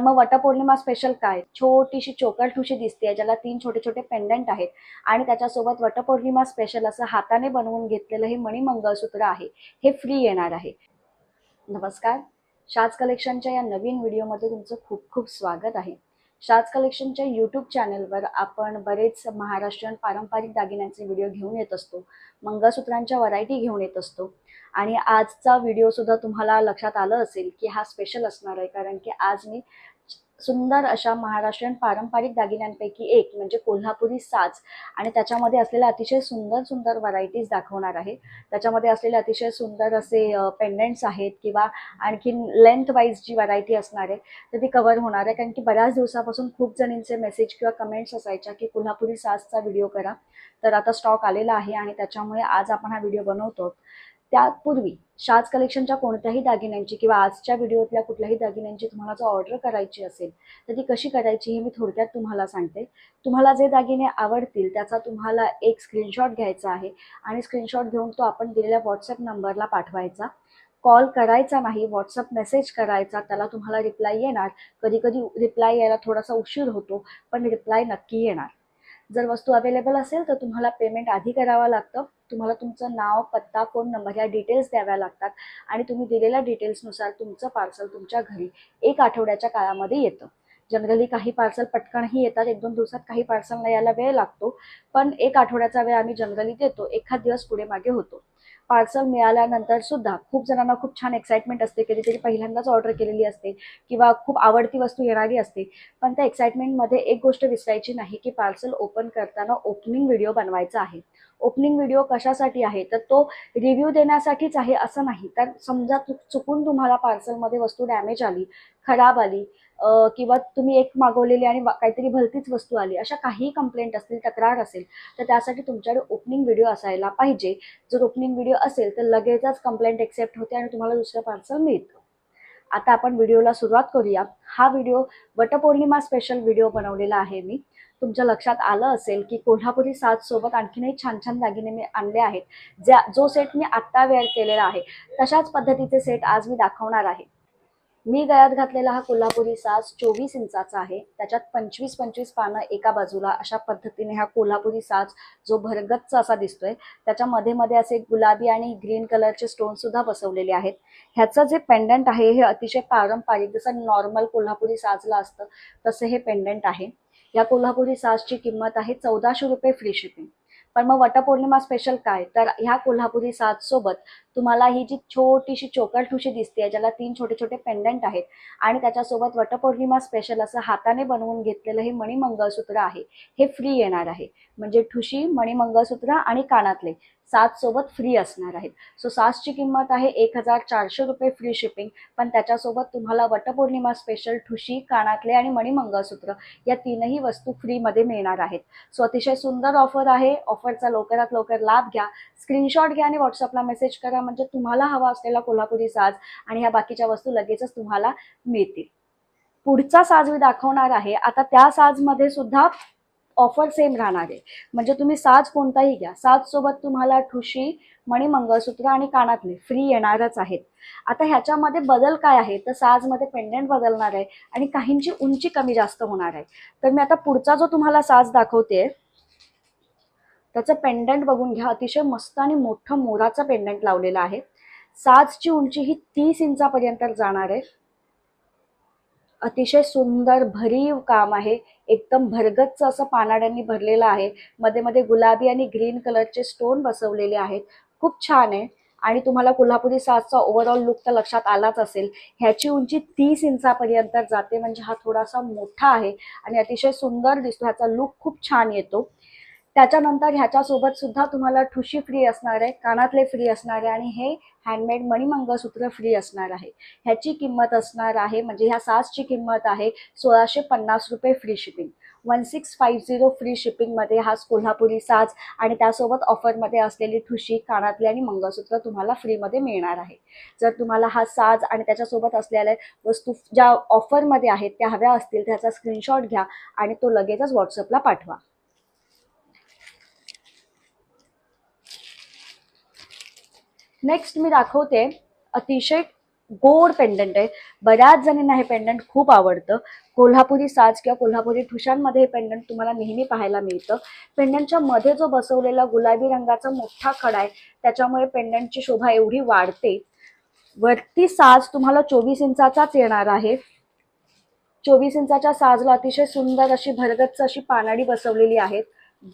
मग वटपौर्णिमा स्पेशल काय? छोटीशी चोकल ठुशी दिसते ज्याला तीन छोटे छोटे पेंडंट आहेत. आणि त्याच्यासोबत वटपौर्णिमा स्पेशल असं हाताने बनवून घेतलेलं हे मणिमंगळसूत्र आहे. हे फ्री येणार आहे. नमस्कार. शाज कलेक्शनच्या या नवीन व्हिडिओमध्ये तुमचं खूप खूप स्वागत आहे. शाज कलेक्शनच्या यूट्यूब चॅनलवर आपण बरेच महाराष्ट्रीयन पारंपरिक दागिन्यांचे व्हिडिओ घेऊन येत असतो. मंगळसूत्रांच्या व्हरायटी घेऊन येत असतो. आणि आजचा व्हिडिओसुद्धा तुम्हाला लक्षात आलं असेल की हा स्पेशल असणार आहे. कारण की आज मी सुंदर अशा महाराष्ट्रीयन पारंपरिक दागिन्यांपैकी एक म्हणजे कोल्हापुरी साज. आणि त्याच्यामध्ये असलेल्या अतिशय सुंदर सुंदर व्हरायटीज दाखवणार आहे. त्याच्यामध्ये असलेले अतिशय सुंदर असे पेंडंट्स आहेत किंवा आणखीन लेंथ वाईज जी व्हरायटी असणार आहे तर ती कवर होणार आहे. कारण की बऱ्याच दिवसापासून खूप जणींचे मेसेज किंवा कमेंट्स असायच्या की कोल्हापुरी साजचा व्हिडिओ करा. तर आता स्टॉक आलेला आहे आणि त्याच्यामुळे आज आपण हा व्हिडिओ बनवतो. त्यापूर्वी शाज कलेक्शनच्या कोणत्याही दागिन्यांची किंवा आजच्या व्हिडिओतल्या कुठल्याही दागिन्यांची तुम्हाला जर ऑर्डर करायची असेल तर ती कशी करायची हे मी थोडक्यात तुम्हाला सांगते. तुम्हाला जे दागिने आवडतील त्याचा तुम्हाला एक स्क्रीनशॉट घ्यायचा आहे आणि स्क्रीनशॉट घेऊन तो आपण दिलेल्या व्हॉट्सअप नंबरला पाठवायचा. कॉल करायचा नाही व्हॉट्सअप मेसेज करायचा त्याला तुम्हाला रिप्लाय येणार. कधी कधी रिप्लाय यायला थोडासा उशीर होतो पण रिप्लाय नक्की येणार. जर वस्तू अवेलेबल असेल तर तुम्हाला पेमेंट आधी करावं लागतं. तुम्हाला तुमचं नाव पत्ता फोन नंबर ह्या डिटेल्स द्याव्या लागतात आणि तुम्ही दिलेल्या डिटेल्सनुसार तुमचं पार्सल तुमच्या घरी एक आठवड्याच्या काळामध्ये येतं. जनरली काही पार्सल पटकनही येतात एक दोन दिवसात काही पार्सलला यायला वेळ लागतो. पण एक आठवड्याचा वेळ आम्ही जनरली देतो. एखाद दिवस पुढे मागे होतो. पार्सल मिळाल्यानंतर सुद्धा खूप जणांना खूप छान एक्साइटमेंट असते. कधीतरी पहिल्यांदाच ऑर्डर केलेली असते किंवा खूप आवडती वस्तू येणारी असते. पण त्या एक्साइटमेंटमध्ये एक गोष्ट विसरायची नाही की पार्सल ओपन करताना ओपनिंग व्हिडिओ बनवायचा आहे. ओपनिंग व्हिडिओ कशासाठी आहे तर तो रिव्ह्यू देण्यासाठीच आहे असं नाही. तर समजा चुक चुकून तुम्हाला पार्सलमध्ये वस्तू डॅमेज आली खराब आली किंवा तुम्ही एक मागवलेली आणि काहीतरी भलतीच वस्तू आली अशा काही कंप्लेंट असतील तक्रार असेल तर त्यासाठी तुमच्याकडे ओपनिंग व्हिडिओ असायला पाहिजे. जर ओपनिंग व्हिडिओ असेल तर लगेचच कंप्लेंट एक्सेप्ट होते आणि तुम्हाला दुसरं पार्सल मिळतं. आता आपण व्हिडिओला सुरुवात करूया. हा व्हिडिओ वटपौर्णिमा स्पेशल व्हिडिओ बनवलेला आहे मी. तुमच्या लक्षात आलं असेल की कोल्हापुरी साजसोबत आणखीनही छान छान दागिने मी आणले आहेत. ज्या जो सेट मी आत्ता वेअर केलेला आहे तशाच पद्धतीचे सेट आज मी दाखवणार आहे. मी गळ्यात घातलेला हा कोल्हापुरी साज चोवीस इंचाचा आहे. त्याच्यात पंचवीस पंचवीस पानं एका बाजूला अशा पद्धतीने हा कोल्हापुरी साज जो भरगच्च असा दिसतोय त्याच्या मध्ये मध्ये असे गुलाबी आणि ग्रीन कलरचे स्टोन सुद्धा बसवलेले आहेत. ह्याचं जे पेंडंट आहे हे अतिशय पारंपरिक जसं नॉर्मल कोल्हापुरी साजला असतं तसे हे पेंडंट आहे. या कोल्हापुरी सासची किंमत आहे चौदाशे रुपये फ्री शिपिंग पण मग वटपौर्णिमा स्पेशल काय? तर ह्या कोल्हापुरी साजसोबत तुम्हाला ही जी छोटीशी चोकर ठुशी दिसते ज्याला तीन छोटे छोटे पेंडंट आहेत आणि त्याच्यासोबत वटपौर्णिमा स्पेशल असं हाताने बनवून घेतलेलं हे मणिमंगळसूत्र आहे. हे फ्री येणार आहे. म्हणजे ठुशी मणिमंगळसूत्र आणि कानातले. सात सोबत फ्री असणार आहेत. सो सासची किंमत आहे एक हजार चारशे रुपये फ्री शिपिंग पण त्याच्यासोबत तुम्हाला वटपौर्णिमा स्पेशल ठुशी कानातले आणि मणिमंगळसूत्र या तीनही वस्तू फ्रीमध्ये मिळणार आहेत. सो अतिशय सुंदर ऑफर आहे. ऑफरचा लवकरात लवकर लाभ घ्या. स्क्रीनशॉट घ्या आणि व्हॉट्सअपला मेसेज करा. म्हणजे तुम्हाला हवा असलेला कोल्हापुरी साज आणि ह्या बाकीच्या वस्तू लगेचच तुम्हाला मिळतील. पुढचा साज मी दाखवणार आहे. आता त्या साजमध्ये सुद्धा ऑफर सेम राहणार आहे. म्हणजे तुम्ही साज कोणताही घ्या. साजसोबत तुम्हाला ठुशी मणी मंगळसूत्र आणि कानातले फ्री येणारच आहेत. आता ह्याच्यामध्ये बदल काय आहे? तर साजमध्ये पेंडंट बदलणार आहे आणि काहींची उंची कमी जास्त होणार आहे. तर मी आता पुढचा जो तुम्हाला साज दाखवते त्याचं पेंडंट बघून घ्या. अतिशय मस्त आणि मोठं मोराचं पेंडंट लावलेलं आहे. साजची उंची ही तीस इंचापर्यंत जाणार आहे. अतिशय सुंदर भरीव काम आहे. एकदम भरगच्च असं पानाड्यांनी भरलेलं आहे. मध्ये मध्ये गुलाबी आणि ग्रीन कलरचे स्टोन बसवलेले आहेत. खूप छान आहे. आणि तुम्हाला कोल्हापुरी साजचा ओव्हरऑल लुक तर लक्षात आलाच असेल. ह्याची उंची तीस इंचापर्यंत जाते. म्हणजे हा थोडासा मोठा आहे. आणि अतिशय सुंदर दिसतो. ह्याचा लुक खूप छान येतो. त्याच्यानंतर ह्याच्यासोबत सुद्धा तुम्हाला ठुशी फ्री असणार आहे कानातले फ्री असणार आहे आणि हे हँडमेड मणी मंगळसूत्र फ्री असणार आहे. ह्याची किंमत असणार आहे म्हणजे ह्या सासची किंमत आहे सोळाशे पन्नास रुपये free shipping one six five zero free शिपिंगमध्ये हा कोल्हापुरी साज आणि त्यासोबत ऑफरमध्ये असलेली ठुशी कानातले आणि मंगळसूत्र तुम्हाला फ्रीमध्ये मिळणार आहे. जर तुम्हाला हा साज आणि त्याच्यासोबत असलेल्या वस्तू ज्या ऑफरमध्ये आहेत त्या हव्या असतील त्याचा स्क्रीनशॉट घ्या आणि तो लगेचच व्हॉट्सअपला पाठवा. नेक्स्ट मी दाखवते अतिशय गोड पेंडंट आहे. बऱ्याच जणींना हे पेंडंट खूप आवडतं. कोल्हापुरी साज किंवा कोल्हापुरी ठुशांमध्ये हे पेंडंट तुम्हाला नेहमी पाहायला मिळतं. पेंडंटच्या मध्ये जो बसवलेला गुलाबी रंगाचा मोठा खडा आहे त्याच्यामुळे पेंडंटची शोभा एवढी वाढते. वरती साज तुम्हाला चोवीस इंचाचाच येणार आहे. चोवीस इंचाच्या साजला अतिशय सुंदर अशी भरगच्च अशी पानाडी बसवलेली आहेत.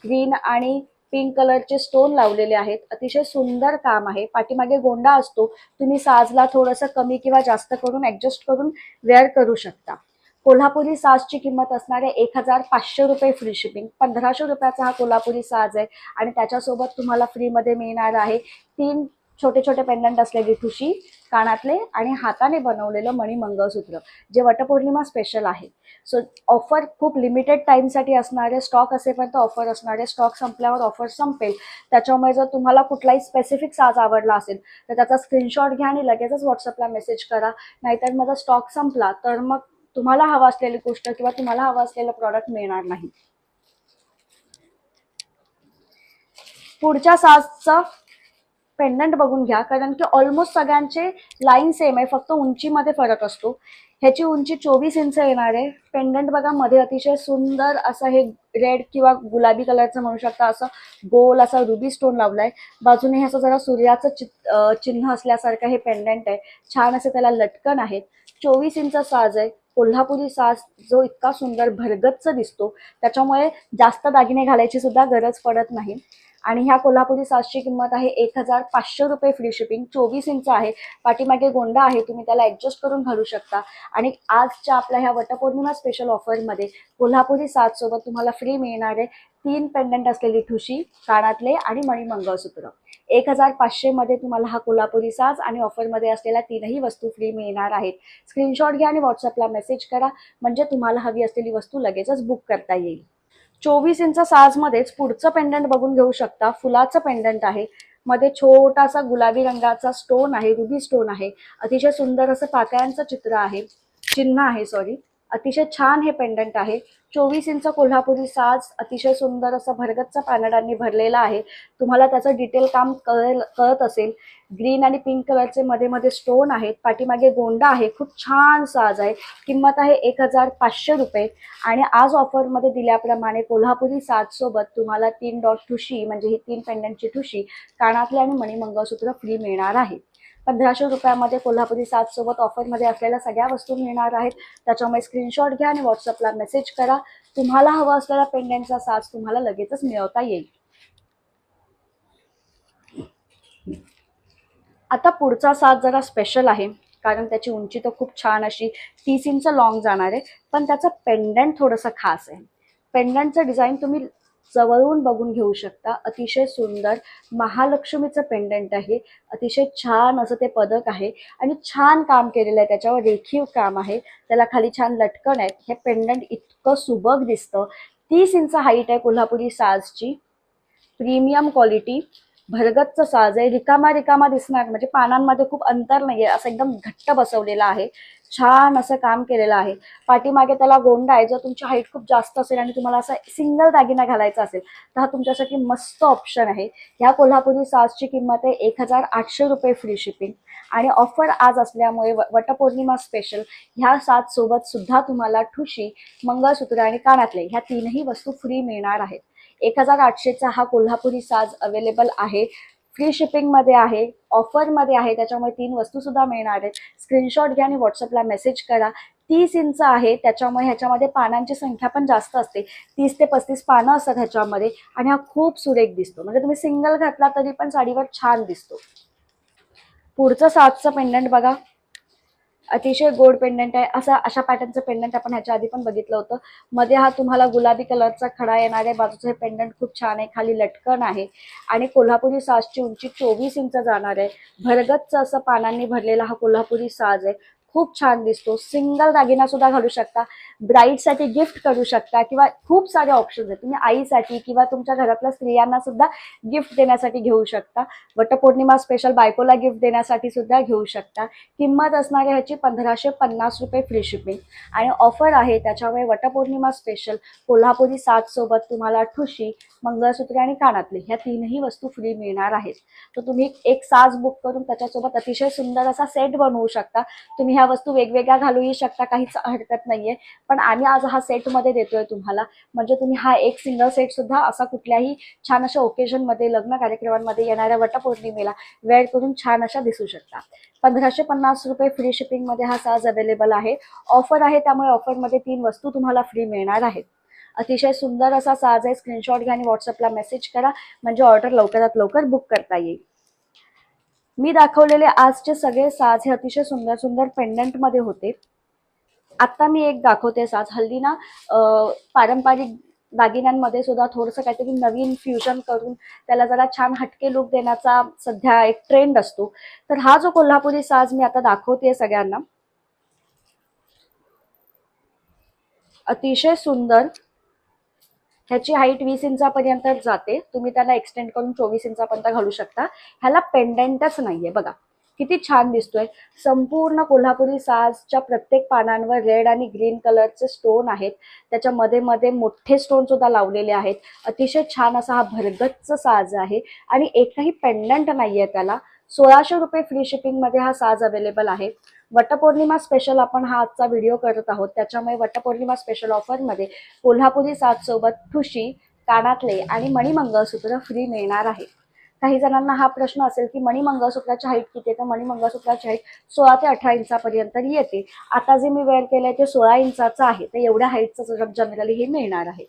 ग्रीन आणि पिंक कलरचे स्टोन लावलेले आहेत. अतिशय सुंदर काम आहे. पाठीमागे गोंडा असतो. तुम्ही साजला थोडंसं कमी किंवा जास्त करून ऍडजस्ट करून वेअर करू शकता. कोल्हापुरी साजची किंमत असणारे एक हजार पाचशे रुपये फ्री शिपिंग पंधराशे रुपयाचा हा कोल्हापुरी साज आहे आणि त्याच्यासोबत तुम्हाला फ्रीमध्ये मिळणार आहे तीन छोटे छोटे पेंडंट असलेली ठुशी कानातले आणि हाताने बनवलेलं मणी मंगळसूत्र जे वटपौर्णिमा स्पेशल आहे. सो ऑफर खूप लिमिटेड टाईमसाठी असणारे स्टॉक असेपर्यंत ऑफर असणारे स्टॉक संपल्यावर ऑफर संपेल. त्याच्यामुळे जर तुम्हाला कुठलाही स्पेसिफिक साज आवडला असेल तर त्याचा स्क्रीनशॉट घ्या आणि लगेचच व्हॉट्सअपला मेसेज करा. नाहीतर माझा स्टॉक संपला तर मग तुम्हाला हवा असलेली गोष्ट किंवा तुम्हाला हवं असलेलं प्रॉडक्ट मिळणार नाही. पुढच्या साजचं पेंडंट बघून घ्या कारण की ऑलमोस्ट सगळ्यांचे लाईन सेम आहे फक्त उंचीमध्ये फरक असतो. ह्याची उंची चोवीस इंच येणार आहे. पेंडंट बघा मध्ये अतिशय सुंदर असं हे रेड किंवा गुलाबी कलरचं म्हणू शकता असं गोल असा रुबी स्टोन लावलाय. बाजूने हे असं जरा सूर्याचं चित चिन्ह असल्यासारखं हे पेंडंट आहे. छान असे त्याला लटकन आहेत. चोवीस इंच साज आहे. कोल्हापुरी साज जो इतका सुंदर भरगतच दिसतो. त्याच्यामुळे जास्त दागिने घालायची सुद्धा गरज पडत नाही. आणि ह्या कोल्हापुरी साजची किंमत आहे एक हजार पाचशे रुपये फ्री शिपिंग चोवीस इंच आहे. पाठीमागे गोंडा आहे. तुम्ही त्याला ऍडजस्ट करून घालू शकता. आणि आजच्या आपल्या ह्या वटपौर्णिमा स्पेशल ऑफरमध्ये कोल्हापुरी साजसोबत तुम्हाला फ्री मिळणार आहे तीन पेंडंट असलेली ठुशी कानातले आणि मणिमंगळसूत्र. एक हजार पाचशेमध्ये तुम्हाला हा कोल्हापुरी साज आणि ऑफरमध्ये असलेल्या तीनही वस्तू फ्री मिळणार आहेत. स्क्रीनशॉट घ्या आणि व्हॉट्सअपला मेसेज करा. म्हणजे तुम्हाला हवी असलेली वस्तू लगेचच बुक करता येईल. चोवीस इंच साजमध्येच पुढचं पेंडंट बघून घेऊ शकता. फुलाचं पेंडंट आहे. मध्ये छोटासा गुलाबी रंगाचा स्टोन आहे रुबी स्टोन आहे. अतिशय सुंदर असं पाकळ्यांचं चित्र आहे. चिन्ह आहे सॉरी अतिशय छान हे पेंडंट आहे. चोवीस इंच कोल्हापुरी साज अतिशय सुंदर असं भरगच्च पानडांनी भरलेला आहे. तुम्हाला त्याचं डिटेल काम कळेल कळत असेल. ग्रीन आणि पिंक कलरचे मध्ये मध्ये स्टोन आहेत. पाठीमागे गोंडा आहे. खूप छान साज आहे. किंमत आहे एक हजार पाचशे रुपये. आणि आज ऑफरमध्ये दिल्याप्रमाणे कोल्हापुरी साज सोबत तुम्हाला तीन डॉट ठुशी म्हणजे ही तीन पेंडंटची ठुशी कानातले आणि मणिमंगळसूत्र फ्री मिळणार आहे. पंधराशे रुपयामध्ये कोल्हापुरी साज सोबत ऑफरमध्ये असलेल्या सगळ्या वस्तू मिळणार आहेत. त्याच्यामुळे स्क्रीनशॉट घ्या आणि व्हॉट्सअपला मेसेज करा. तुम्हाला हवा असलेला पेंडंटचा साज तुम्हाला लगेचच मिळवता येईल. आता पुढचा साज जरा स्पेशल आहे. कारण त्याची उंची तर खूप छान अशी तीस इंच लॉंग जाणार आहे. पण त्याचं पेंडंट थोडंसं खास आहे. पेंडंटचं डिझाईन तुम्ही जवळून बघून घेऊ शकता. अतिशय सुंदर महालक्ष्मीचं पेंडंट आहे. अतिशय छान असं ते पदक आहे. आणि छान काम केलेलं आहे. त्याच्यावर रेखीव काम आहे. त्याला खाली छान लटकन आहेत हे पेंडंट इतकं सुबक दिसतं. तीस इंच हाईट आहे कोल्हापुरी साजची. प्रीमियम क्वालिटी भरगच्च साज आहे. रिकामा रिकामा दिसणार म्हणजे पानांमध्ये खूप अंतर नाहीये. असं एकदम घट्ट बसवलेलं आहे. छान असं काम केलेलं आहे. पाठीमागे त्याला गोंडा आहे. जर तुमची हाईट खूप जास्त असेल आणि तुम्हाला असा सिंगल दागिना घालायचा असेल तर हा तुमच्यासाठी मस्त ऑप्शन आहे. ह्या कोल्हापुरी साजची किंमत आहे एक हजार आठशे रुपये फ्री शिपिंग आणि ऑफर आज असल्यामुळे व- वटपौर्णिमा स्पेशल ह्या साजसोबत सुद्धा तुम्हाला ठुशी मंगळसूत्र आणि कानातले ह्या तीनही वस्तू फ्री मिळणार आहेत. एक हजार आठशेचा हा कोल्हापुरी साज अवेलेबल आहे. फ्री शिपिंगमध्ये आहे ऑफरमध्ये आहे त्याच्यामुळे तीन वस्तूसुद्धा मिळणार आहेत. स्क्रीनशॉट घ्या आणि व्हॉट्सअपला मेसेज करा. तीस इंच आहे त्याच्यामुळे ह्याच्यामध्ये पानांची संख्या पण जास्त असते. तीस ते पस्तीस पानं असतात ह्याच्यामध्ये आणि हा खूप सुरेख दिसतो. म्हणजे तुम्ही सिंगल घातला तरी पण साडीवर छान दिसतो. पुढचं साजचं पेंडंट बघा. अतिशय गोड पेंडंट आहे. असं अशा पॅटर्नचं पेंडंट आपण ह्याच्या आधी पण बघितलं होतं. मध्ये हा तुम्हाला गुलाबी कलरचा खडा येणार आहे. बाजूचं हे पेंडंट खूप छान आहे. खाली लटकन आहे. आणि कोल्हापुरी साजची उंची चोवीस इंच जाणार आहे. भरगतचं असं पानांनी भरलेला हा कोल्हापुरी साज आहे. खूप छान दिसतो. सिंगल दागिना सुद्धा घालू शकता. ब्राईडसाठी गिफ्ट करू शकता किंवा खूप सारे ऑप्शन्स आहेत. तुम्ही आईसाठी किंवा तुमच्या घरातल्या स्त्रियांना सुद्धा गिफ्ट देण्यासाठी घेऊ शकता. वटपौर्णिमा स्पेशल बायकोला गिफ्ट देण्यासाठी सुद्धा घेऊ शकता. किंमत असणारे ह्याची पंधराशे पन्नास रुपये फ्री शिपिंग आणि ऑफर आहे त्याच्यामुळे वटपौर्णिमा स्पेशल कोल्हापुरी सात सोबत तुम्हाला ठुशी मंगळसूत्र आणि कानातले ह्या तीनही वस्तू फ्री मिळणार आहेत. तर तुम्ही एक साज बुक करून त्याच्यासोबत अतिशय सुंदर असा सेट बनवू शकता. तुम्ही ह्या वस्तू वेगवेगळ्या घालूही शकता काहीच हरकत नाहीये. पण आम्ही आज हा सेटमध्ये देतोय तुम्हाला. म्हणजे तुम्ही हा एक सिंगल सेट सुद्धा असा कुठल्याही छान अशा ओकेजनमध्ये लग्न कार्यक्रमांमध्ये येणाऱ्या वटपौर्णिमेला वेळ करून छान अशा दिसू शकता. पंधराशे पन्नास रुपये फ्री शिपिंगमध्ये हा साज अवेलेबल आहे. ऑफर आहे त्यामुळे ऑफरमध्ये तीन वस्तू तुम्हाला फ्री मिळणार आहेत. अतिशय सुंदर असा साज आहे. स्क्रीनशॉट घ्या आणि व्हॉट्सअपला मेसेज करा. म्हणजे ऑर्डर लवकरात लवकर बुक करता येईल. मी दाखवलेले आजचे सगळे साज हे अतिशय सुंदर सुंदर पेंडंटमध्ये होते. आत्ता मी एक दाखवते साज. हल्ली ना पारंपरिक दागिन्यांमध्ये सुद्धा थोडंसं काहीतरी नवीन फ्युजन करून त्याला जरा छान हटके लुक देण्याचा सध्या एक ट्रेंड असतो. तर हा जो कोल्हापुरी साज मी आता दाखवते सगळ्यांना अतिशय सुंदर ह्याची हाईट वीस इंचापर्यंत जाते. तुम्ही त्याला एक्सटेंड करून चोवीस इंचापर्यंत घालू शकता. ह्याला पेंडंटच नाहीये. बघा किती छान दिसतोय. संपूर्ण कोल्हापुरी साजच्या प्रत्येक पानांवर रेड आणि ग्रीन कलरचे स्टोन आहेत. त्याच्या मध्ये मध्ये मोठे स्टोन सुद्धा लावलेले आहेत. अतिशय छान असा हा भरगच्च साज आहे. आणि एकही पेंडंट नाहीये त्याला. सोळाशे रुपये फ्री शिपिंगमध्ये हा साज अवेलेबल आहे. वटपौर्णिमा स्पेशल आपण हा आजचा व्हिडिओ करत आहोत. त्याच्यामुळे वटपौर्णिमा स्पेशल ऑफरमध्ये कोल्हापुरी साज सोबत ठुशी कानातले आणि मणिमंगळसूत्र फ्री मिळणार आहे. काही जणांना हा प्रश्न असेल की मणिमंगळसूत्राची हाईट किती आहे? तर मणिमंगळसूत्राची हाईट सोळा ते अठरा इंचापर्यंत येते. आता जे मी वेअर केलंय ते सोळा इंचाचं आहे. तर एवढ्या हाईटचं जनरली हे मिळणार आहे.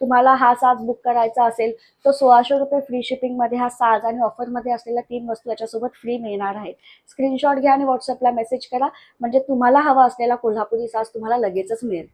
तुम्हाला हा साज बुक करायचा असेल तर सोळाशे रुपये फ्री शिपिंगमध्ये हा साज आणि ऑफरमध्ये असलेल्या तीन वस्तू याच्यासोबत फ्री मिळणार आहेत. स्क्रीनशॉट घ्या आणि व्हॉट्सअपला मेसेज करा. म्हणजे तुम्हाला हवा असलेला कोल्हापुरी साज तुम्हाला लगेचच मिळेल.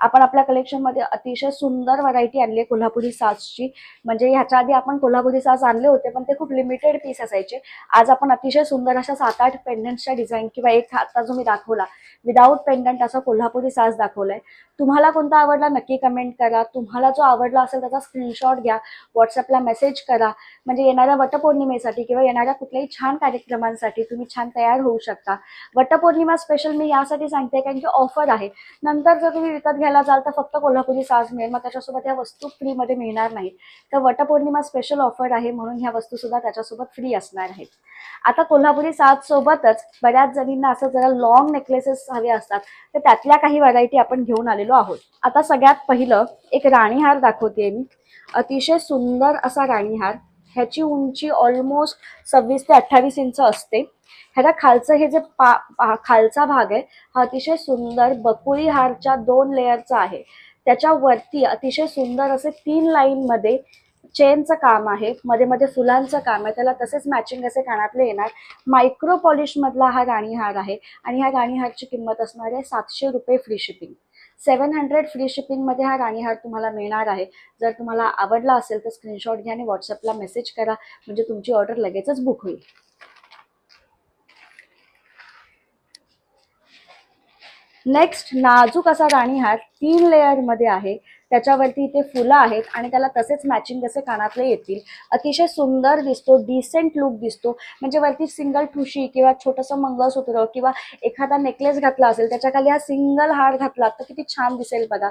आपण आपल्या कलेक्शनमध्ये अतिशय सुंदर व्हरायटी आणली आहे कोल्हापुरी साजची म्हणजे ह्याच्या आधी आपण कोल्हापुरी साज आणले होते पण ते खूप लिमिटेड पीस असायचे. आज आपण अतिशय सुंदर अशा सात आठ पेंडंटच्या डिझाईन किंवा एक आता जो मी दाखवला विदाऊट पेंडंट असा कोल्हापुरी साज दाखवलाय. तुम्हाला कोणता आवडला नक्की कमेंट करा. तुम्हाला जो आवडला असेल त्याचा स्क्रीनशॉट घ्या व्हॉट्सअपला मेसेज करा. म्हणजे येणाऱ्या वटपौर्णिमेसाठी किंवा येणाऱ्या कुठल्याही छान कार्यक्रमांसाठी तुम्ही छान तयार होऊ शकता. वटपौर्णिमा स्पेशल मी यासाठी सांगते कारण की ऑफर आहे. नंतर जर तुम्ही विकत घ्यायला जाल तर फक्त कोल्हापुरी साज मिळेल. मग त्याच्यासोबत या वस्तू फ्रीमध्ये मिळणार नाही तर वटपौर्णिमा स्पेशल ऑफर आहे म्हणून ह्या वस्तू सुद्धा त्याच्यासोबत फ्री असणार आहेत. आता कोल्हापुरी साज सोबतच बऱ्याच जणींना असं जरा लॉंग नेकलेसेस हवे असतात. तर त्यातल्या काही व्हरायटी आपण घेऊन आलेलो आहोत. आता सगळ्यात पहिलं एक राणीहार दाखवते मी. अतिशय सुंदर असा राणीहार. ह्याची उंची ऑलमोस्ट सव्वीस ते अठ्ठावीस इंच असते. ह्याचा खालचं हे जे पा पा- खालचा भाग आहे हा अतिशय सुंदर बकुळी हारच्या दोन लेअरचा आहे. त्याच्या वरती अतिशय सुंदर असे तीन लाईनमध्ये चेनचं काम आहे मध्ये मध्ये फुलांचं काम आहे. त्याला तसेच मॅचिंग असे कानातले येणार. मायक्रो पॉलिशमधला हा राणीहार आहे आणि ह्या राणीहारची किंमत असणार आहे सातशे रुपये free shipping seven hundred free शिपिंगमध्ये हा राणीहार तुम्हाला मिळणार आहे. जर तुम्हाला आवडला असेल तर स्क्रीनशॉट घ्या आणि व्हॉट्सअपला मेसेज करा. म्हणजे तुमची ऑर्डर लगेचच बुक होईल. नेक्स्ट नाजूक असा राणीहार तीन लेअरमध्ये आहे. त्याच्यावरती इथे फुलं आहेत आणि त्याला तसेच मॅचिंग जसे कानातले येतील. अतिशय सुंदर दिसतो डिसेंट लुक दिसतो. म्हणजे वरती सिंगल ठुशी किंवा छोटंसं मंगळसूत्र किंवा एखादा नेकलेस घातला असेल त्याच्याखाली हा सिंगल हार घातला तर किती छान दिसेल बघा.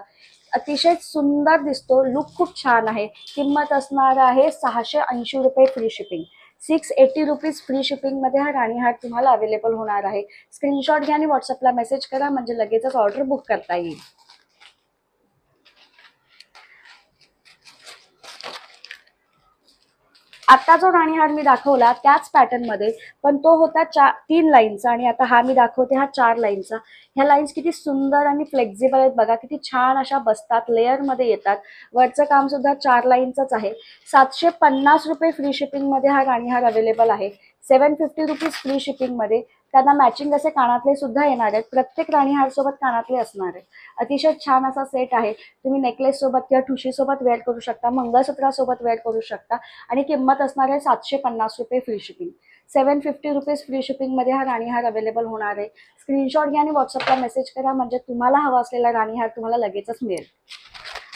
अतिशय सुंदर दिसतो लुक खूप छान आहे. किंमत असणार आहे सहाशे ऐंशी रुपये free shipping six eighty rupees free शिपिंगमध्ये हा राणीहार तुम्हाला अवेलेबल होणार आहे. स्क्रीनशॉट घ्या आणि व्हॉट्सअपला मेसेज करा म्हणजे लगेचच ऑर्डर बुक करता येईल. आता जो राणीहार मी दाखवला त्याच पॅटर्नमध्ये पण तो होता चार तीन लाईनचा आणि आता हा मी दाखवते हा चार लाईनचा ह्या लाईन्स किती सुंदर आणि फ्लेक्झिबल आहेत बघा किती छान अशा बसतात लेअरमध्ये येतात. वरचं काम सुद्धा चार लाईनचंच आहे. सातशे पन्नास रुपये फ्री शिपिंगमध्ये हा राणीहार अवेलेबल आहे. सेवन फिफ्टी रुपीज फ्री शिपिंगमध्ये त्यांना मॅचिंग असे कानातले सुद्धा येणार आहेत. प्रत्येक राणीहार सोबत कानातले असणार आहेत. अतिशय छान असा सेट आहे. तुम्ही नेकलेस सोबत किंवा ठुशी सोबत वेअर करू शकता मंगळसूत्रासोबत वेअर करू शकता आणि किंमत असणार आहे सातशे पन्नास रुपये free shipping seven fifty rupees free शिपिंगमध्ये हा राणीहार अवेलेबल होणार आहे. स्क्रीनशॉट घ्या आणि व्हॉट्सअपला मेसेज करा. म्हणजे तुम्हाला हवा असलेला राणीहार तुम्हाला लगेचच मिळेल.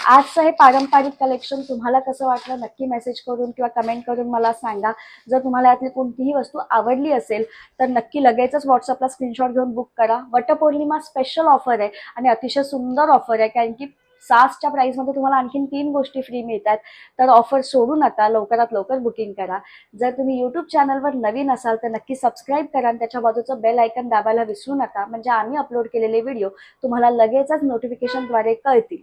आजचं हे पारंपरिक कलेक्शन तुम्हाला कसं वाटलं नक्की मेसेज करून किंवा कमेंट करून मला सांगा. जर तुम्हाला यातली कोणतीही वस्तू आवडली असेल तर नक्की लगेचच व्हॉट्सअपला स्क्रीनशॉट घेऊन बुक करा. वटपौर्णिमा स्पेशल ऑफर आहे आणि अतिशय सुंदर ऑफर आहे कारण की सासच्या प्राईसमध्ये तुम्हाला आणखीन तीन गोष्टी फ्री मिळतात. तर ऑफर सोडू नका लवकरात लवकर बुकिंग करा. जर तुम्ही यूट्यूब चॅनलवर नवीन असाल तर नक्की सबस्क्राईब करा आणि त्याच्या बाजूचं बेल आयकन दाबायला विसरू नका. म्हणजे आम्ही अपलोड केलेले व्हिडिओ तुम्हाला लगेचच नोटिफिकेशनद्वारे कळतील.